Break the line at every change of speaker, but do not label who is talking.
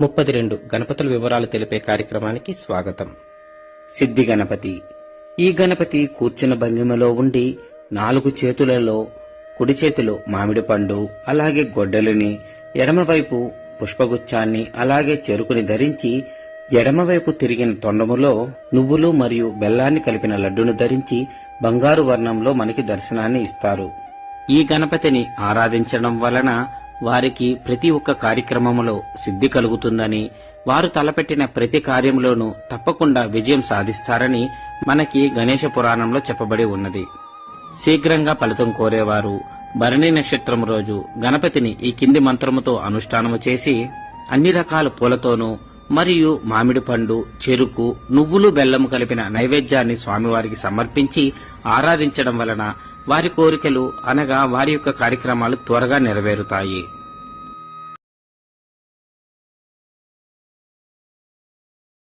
ముప్పది రెండు గణపతుల వివరాలు తెలిపే కార్యక్రమానికి స్వాగతం. సిద్ధి గణపతి. ఈ గణపతి కూర్చున్న భంగిమలో ఉండి నాలుగు చేతులలో కుడి చేతిలో మామిడి పండు అలాగే గొడ్డలిని ఎడమవైపు పుష్పగుచ్చాన్ని అలాగే చెరుకుని ధరించి ఎడమవైపు తిరిగిన తొండములో నువ్వులు మరియు బెల్లాన్ని కలిపిన లడ్డును ధరించి బంగారు వర్ణంలో మనకి దర్శనాన్ని ఇస్తారు. ఈ గణపతిని ఆరాధించడం వలన వారికి ప్రతి ఒక్క కార్యక్రమములో సిద్ధి కలుగుతుందని వారు తలపెట్టిన ప్రతి కార్యంలోనూ తప్పకుండా విజయం సాధిస్తారని మనకి గణేష పురాణంలో చెప్పబడి ఉన్నది. శీఘ్రంగా ఫలితం కోరేవారు భరణి నక్షత్రం రోజు గణపతిని ఈ కింది మంత్రముతో అనుష్ఠానము చేసి అన్ని రకాల పూలతోనూ మరియు మామిడి పండు చెరుకు నువ్వులు బెల్లము కలిపిన నైవేద్యాన్ని స్వామివారికి సమర్పించి ఆరాధించడం వలన వారి కోరికలు అనగా వారి యొక్క కార్యక్రమాలు త్వరగా నెరవేరుతాయి.